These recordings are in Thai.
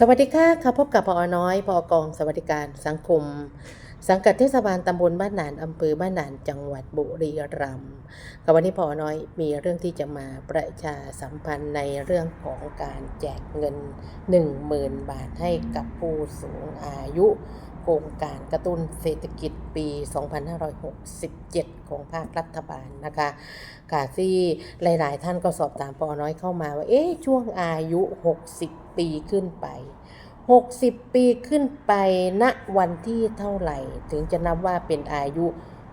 สวัสดีค่ะค่ะพบกับพอน้อยพอกองสวัสดิการสังคม สังกัดเทศบาลตำบลบ้านหนานอำเภอบ้านหนานจังหวัดบุรีรัมย์ค่ะวันนี้พอน้อยมีเรื่องที่จะมาประชาสัมพันธ์ในเรื่องของการแจกเงิน 10,000 บาทให้กับผู้สูงอายุ ครงการกระตุ้นเศรษฐกิจปี 2567 ของภาครัฐบาลนะคะค่ะที่หลาย ๆ ท่านก็สอบถามปอน้อยเข้ามาว่า เอ๊ะช่วงอายุ 60 ปีขึ้นไป 60 ปีขึ้นไปณวันที่เท่าไหร่ ถึงจะนับว่าเป็นอายุ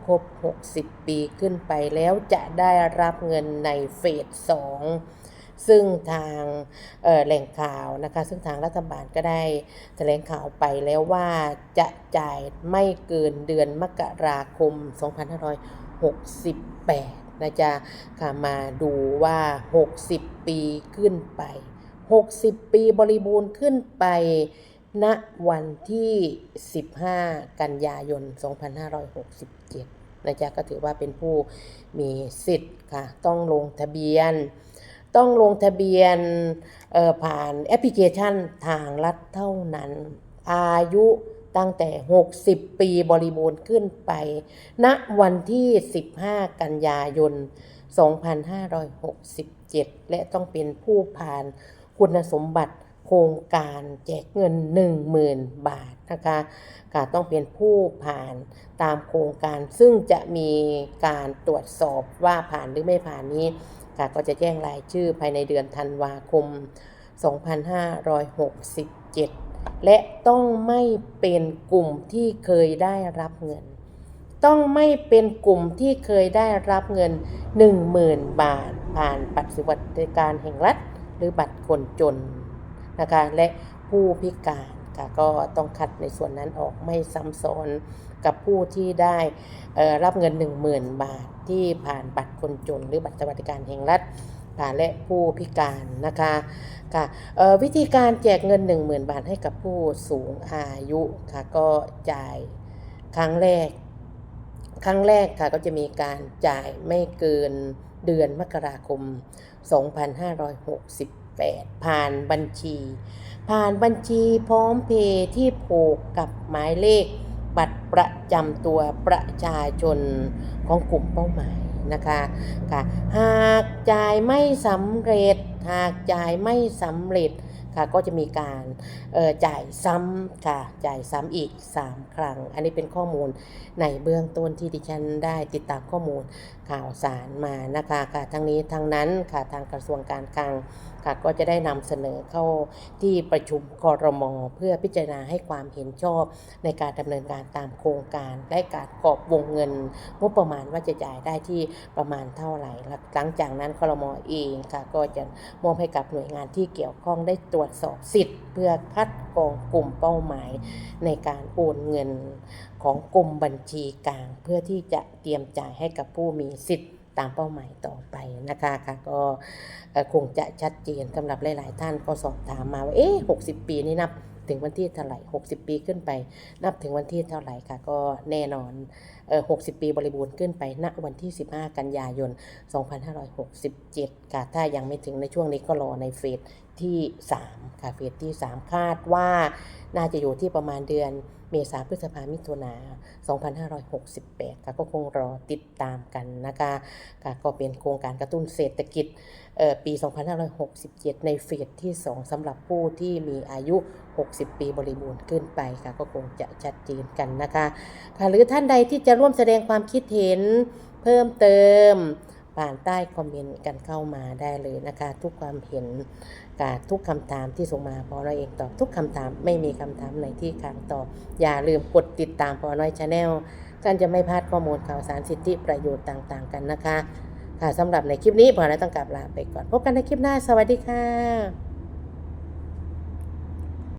ครบ 60 ปีขึ้นไปแล้วจะได้รับเงินในเฟส2 ซึ่งทางแหล่งข่าวนะคะ ซึ่งทางรัฐบาลก็ได้แถลงข่าวไปแล้วว่าจะจ่ายไม่เกินเดือนมกราคม 2568 นะจ๊ะค่ะมาดูว่า 60 ปีขึ้นไป 60 ปีบริบูรณ์ขึ้นไปณวันที่ 15 กันยายน 2567 นะจ๊ะก็ถือว่าเป็นผู้มีสิทธิ์ค่ะ ต้องลงทะเบียน ต้องลงทะเบียนผ่านแอปพลิเคชันทางรัฐเท่านั้น อายุตั้งแต่ 60 ปีบริบูรณ์ขึ้นไปณวันที่ 15 กันยายน 2567 และต้องเป็นผู้ผ่านคุณสมบัติโครงการแจกเงิน 10,000 บาทนะคะก็ต้องเป็นผู้ผ่านตามโครงการ ซึ่งจะมีการตรวจสอบว่าผ่านหรือไม่ผ่านนี้ ค่ะก็จะแจ้งรายชื่อภายในเดือนธันวาคม 2567 และต้องไม่เป็นกลุ่มที่เคยได้รับเงิน ต้องไม่เป็นกลุ่มที่เคยได้รับเงิน 10,000 บาท ผ่านบัตรสวัสดิการแห่งรัฐ หรือบัตรคนจนนะคะและผู้พิการ ค่ะก็ต้องคัดในส่วนนั้นออกไม่ซ้ำซ้อนกับผู้ที่ได้รับเงิน 10,000 บาทที่ผ่านบัตรคนจน หรือบัตรสวัสดิการแห่งรัฐค่ะและผู้พิการนะคะค่ะวิธีการแจกเงิน 10,000 บาทให้กับผู้สูงอายุค่ะก็จ่ายครั้งแรก ครั้งแรกค่ะก็จะมีการจ่ายไม่เกินเดือนมกราคม 2560 8ผ่านบัญชี ผ่านบัญชีพร้อมเพย์ที่ผูกกับหมายเลข บัตรประจำตัวประชาชนของกลุ่มเป้าหมายนะคะค่ะหากจ่ายไม่สำเร็จ หากจ่ายไม่สำเร็จ ค่ะก็จะมีการจ่ายซ้ำค่ะจ่ายซ้ำอีก 3 ครั้ง อันนี้เป็นข้อมูลในเบื้องต้นที่ดิฉันได้ติดตามข้อมูลข่าวสารมานะคะค่ะทั้งนี้ทั้งนั้นค่ะทางกระทรวงการคลังค่ะก็จะได้นำเสนอเข้าที่ประชุมคอรมอเพื่อพิจารณาให้ความเห็นชอบในการดำเนินการตามโครงการและการกรอบวงเงินงบประมาณว่าจะจ่ายได้ที่ประมาณเท่าไหร่หลังจากนั้นคอรมอเองค่ะก็จะมอบให้กับหน่วยงานที่เกี่ยวข้องได้ตรวจสอบสิทธิ์ เพื่อคัดกรองกลุ่มเป้าหมาย ในการโอนเงินของกรมบัญชีกลาง เพื่อที่จะเตรียมจ่ายให้กับผู้มีสิทธิ์ตามเป้าหมายต่อไปนะคะค่ะก็คงจะชัดเจนสำหรับหลาย ๆ ท่านก็สอบถามมาว่าเอ๊ะ60ปีนี่นับถึงวันที่เท่าไหร่ 60 ปีขึ้นไป นับถึงวันที่เท่าไหร่ค่ะ ก็แน่นอนเออ60 ปีบริบูรณ์ขึ้นไป ณ วันที่ 15 กันยายน 2567 ค่ะ ถ้ายังไม่ถึงในช่วงนี้ก็รอในเฟสที่ 3 ค่ะ เฟสที่ 3 คาดว่าน่าจะอยู่ที่ประมาณเดือนเมษาพฤษภามิถุนา2568 ค่ะก็คงรอติดตามกันนะคะค่ะก็เป็นโครงการกระตุ้นเศรษฐกิจเอ่อปี 2567 ในเฟสที่ 2สำหรับผู้ที่มีอายุ 60 ปีบริบูรณ์ขึ้นไปค่ะก็คงจะชัดเจนกันนะคะค่ะหรือท่านใดที่จะร่วมแสดงความคิดเห็นเพิ่มเติมผ่านใต้คอมเมนต์กันเข้ามาได้เลยนะคะ ทุกความเห็น กาศทุกคำถามที่ส่งมาพอเราเองตอบทุกคำถามไม่มีคำถามไหนที่ค้างตอบ อย่าลืมกดติดตามพอน้อยชาแนลท่านจะไม่พลาดข้อมูลข่าวสารสิทธิประโยชน์ต่างๆ กันนะคะ ค่ะสำหรับในคลิปนี้พอน้อยต้องกลับลาไปก่อน พบกันในคลิปหน้า สวัสดีค่ะ